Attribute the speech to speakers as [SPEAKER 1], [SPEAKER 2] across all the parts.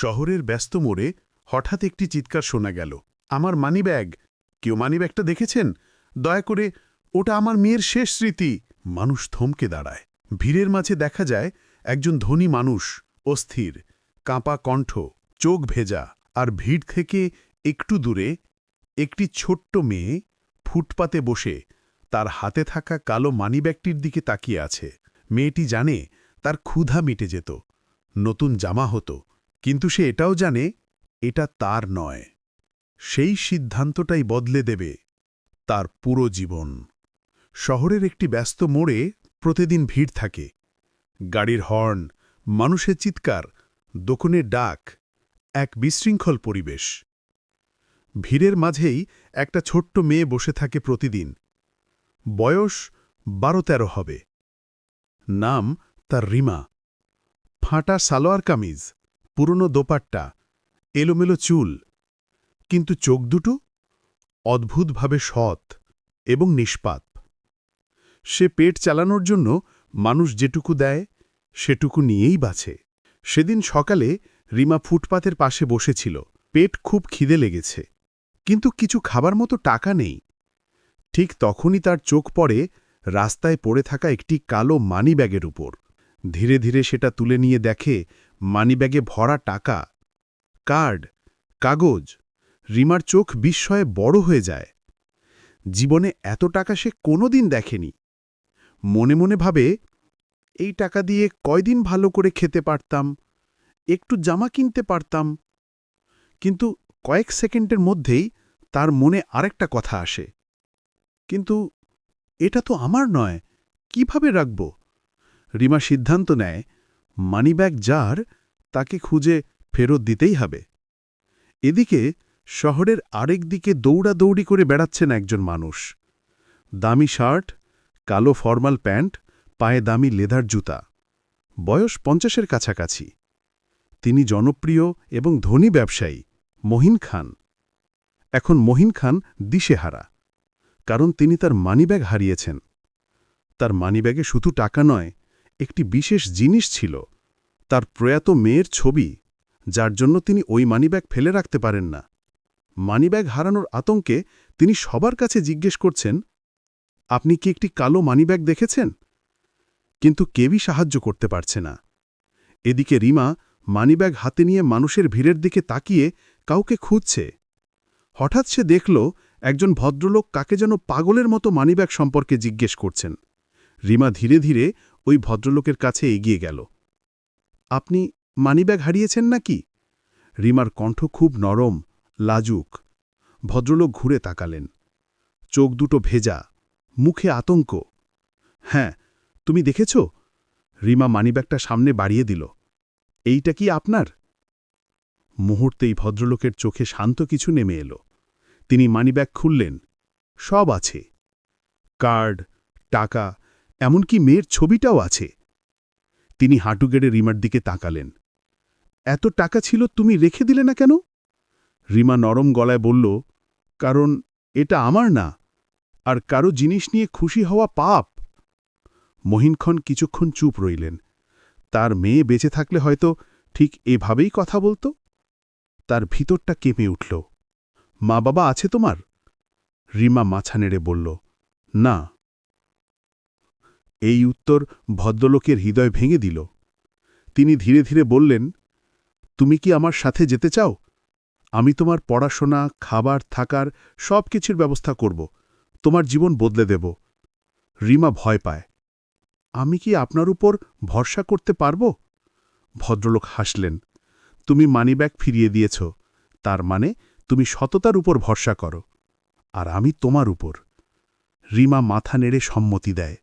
[SPEAKER 1] শহরের ব্যস্ত মোড়ে হঠাৎ একটি চিৎকার শোনা গেল। আমার মানিব্যাগ। কেউ মানিব্যাগটা দেখেছেন? দয়া করে, ওটা আমার মেয়ের শেষ স্মৃতি। মানুষ থমকে দাঁড়ায়। ভিড়ের মাঝে দেখা যায় একজন ধনী মানুষ, অস্থির, কাঁপা কণ্ঠ, চোখ ভেজা, আর ভিড় থেকে একটু দূরে একটি ছোট্ট মেয়ে ফুটপাতে বসে তার হাতে থাকা কালো মানিব্যাগটির দিকে তাকিয়ে আছে। মেয়েটি জানে তার ক্ষুধা মিটে যেত, নতুন জামা হতো কিন্তু সে এটাও জানে, এটা তার নয়। সেই সিদ্ধান্তটাই বদলে দেবে তার পুরো জীবন। শহরের একটি ব্যস্ত মোড়ে প্রতিদিন ভিড় থাকে। গাড়ির হর্ন, মানুষের চিৎকার, দোকানের ডাক, এক বিশৃঙ্খল পরিবেশ। ভিড়ের মাঝেই একটা ছোট্ট মেয়ে বসে থাকে প্রতিদিন। বয়স বারো তেরো হবে। নাম তার রিমা। ফাঁটা সালোয়ার কামিজ। পুরনো দোপাট্টা, এলোমেলো চুল, কিন্তু চোখ দুটো অদ্ভুতভাবে সৎ এবং নিষ্পাপ। সে পেট চালানোর জন্য মানুষ যেটুকু দেয়, সেটুকু নিয়েই বাঁচে। সেদিন সকালে রিমা ফুটপাতের পাশে বসেছিল। পেট খুব খিদে লেগেছে, কিন্তু কিছু খাবার মতো টাকা নেই। ঠিক তখনই তার চোখ পড়ে রাস্তায় পড়ে থাকা একটি কালো মানিব্যাগের উপর। ধীরে ধীরে সেটা তুলে নিয়ে দেখে মানিব্যাগে ভরা টাকা, কার্ড, কাগজ, রিমার চোখ বিস্ময়ে বড় হয়ে যায়। জীবনে এত টাকা সে কোনোদিন দেখেনি। মনে মনে ভাবে, এই টাকা দিয়ে কয়দিন ভালো করে খেতে পারতাম, একটু জামা কিনতে পারতাম। কিন্তু কয়েক সেকেন্ডের মধ্যেই তার মনে আরেকটা কথা আসে। কিন্তু এটা তো আমার নয়, কীভাবে রাখব? রিমা সিদ্ধান্ত নেয় মানিব্যাগ যার, তাকে খুঁজে ফেরত দিতেই হবে। এদিকে শহরের আরেক দিকে দৌড়াদৌড়ি করে বেড়াচ্ছেন একজন মানুষ। দামি শার্ট, কালো ফর্মাল প্যান্ট, পায়ে দামি লেদার জুতা। বয়স পঞ্চাশের কাছাকাছি। তিনি জনপ্রিয় এবং ধনী ব্যবসায়ী, মহিন খান। এখন মহিন খান দিশেহারা, কারণ তিনি তার মানিব্যাগ হারিয়েছেন। তার মানিব্যাগে শুধু টাকা নয় একটি বিশেষ জিনিস ছিল, তার প্রয়াত মেয়ের ছবি, যার জন্য তিনি ওই মানিব্যাগ ফেলে রাখতে পারেন না। মানিব্যাগ হারানোর আতঙ্কে তিনি সবার কাছে জিজ্ঞেস করছেন, আপনি কি একটি কালো মানিব্যাগ দেখেছেন? কিন্তু কেউই সাহায্য করতে পারছে না। এদিকে রিমা মানিব্যাগ হাতে নিয়ে মানুষের ভিড়ের দিকে তাকিয়ে কাউকে খুঁজছে। হঠাৎ সে দেখল, একজন ভদ্রলোক কাকে যেন পাগলের মতো মানিব্যাগ সম্পর্কে জিজ্ঞেস করছেন। রিমা ধীরে ধীরে ওই ভদ্রলোকের কাছে এগিয়ে গেল। আপনি মানিব্যাগ হারিয়েছেন নাকি? রিমার কণ্ঠ খুব নরম, লাজুক। ভদ্রলোক ঘুরে তাকালেন। চোখ দুটো ভেজা, মুখে আতঙ্ক। হ্যাঁ তুমি দেখেছ? রিমা মানিব্যাগটা সামনে বাড়িয়ে দিল। এইটা কি আপনার? মুহূর্তেই ভদ্রলোকের চোখে শান্ত কিছু নেমে এলো। তিনি মানিব্যাগ খুললেন। সব আছে। কার্ড, টাকা এমনকি মেয়ের ছবিটাও আছে। তিনি হাঁটু গেড়ে রিমার দিকে তাকালেন। এত টাকা ছিল তুমি রেখে দিলে না কেন? রিমা নরম গলায় বলল, কারণ এটা আমার না, আর কারও জিনিস নিয়ে খুশি হওয়া পাপ। মহিনক্ষণ কিছুক্ষণ চুপ রইলেন। তার মেয়ে বেঁচে থাকলে হয়তো ঠিক এভাবেই কথা বলতো। তার ভিতরটা কেঁপে উঠল। মা বাবা আছে তোমার? রিমা মাছা নেড়ে বলল, না। এই উত্তর ভদ্রলোকের হৃদয় ভেঙে দিল। তিনি ধীরে ধীরে বললেন, তুমি কি আমার সাথে যেতে চাও? আমি তোমার পড়াশোনা, খাবার, থাকার সব কিছুর ব্যবস্থা করব। তোমার জীবন বদলে দেব। রিমা ভয় পায়। আমি কি আপনার উপর ভরসা করতে পারব? ভদ্রলোক হাসলেন, তুমি মানিব্যাগ ফিরিয়ে দিয়েছ। তার মানে তুমি সততার উপর ভরসা করো। আর আমি তোমার উপর। রিমা মাথা নেড়ে সম্মতি দেয়।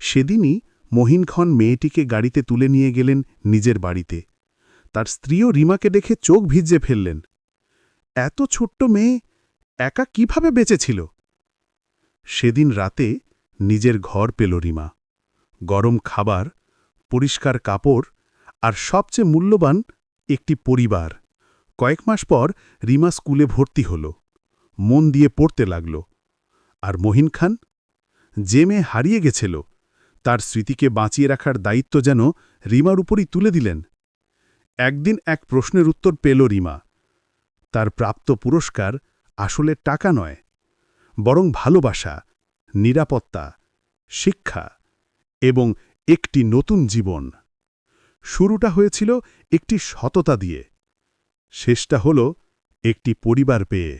[SPEAKER 1] সেদিনই মহিনক্ষণ মেয়েটিকে গাড়িতে তুলে নিয়ে গেলেন নিজের বাড়িতে। তার স্ত্রীও রিমাকে দেখে চোখ ভিজে ফেললেন। এত ছোট্ট মেয়ে, একা কীভাবে বেঁচেছিল? সেদিন রাতে নিজের ঘর পেল রিমা। গরম খাবার, পরিষ্কার কাপড় আর সবচেয়ে মূল্যবান একটি পরিবার। কয়েক মাস পর রিমা স্কুলে ভর্তি হল। মন দিয়ে পড়তে লাগল। আর মহিন খান যে মেয়ে হারিয়ে গেছিল তার স্মৃতিকে বাঁচিয়ে রাখার দায়িত্ব যেন রিমার উপরই তুলে দিলেন। একদিন এক প্রশ্নের উত্তর পেল রিমা। তার প্রাপ্ত পুরস্কার আসলে টাকা নয়, বরং ভালোবাসা, নিরাপত্তা, শিক্ষা এবং একটি নতুন জীবন। শুরুটা হয়েছিল একটি সততা দিয়ে, শেষটা হল একটি পরিবার পেয়ে।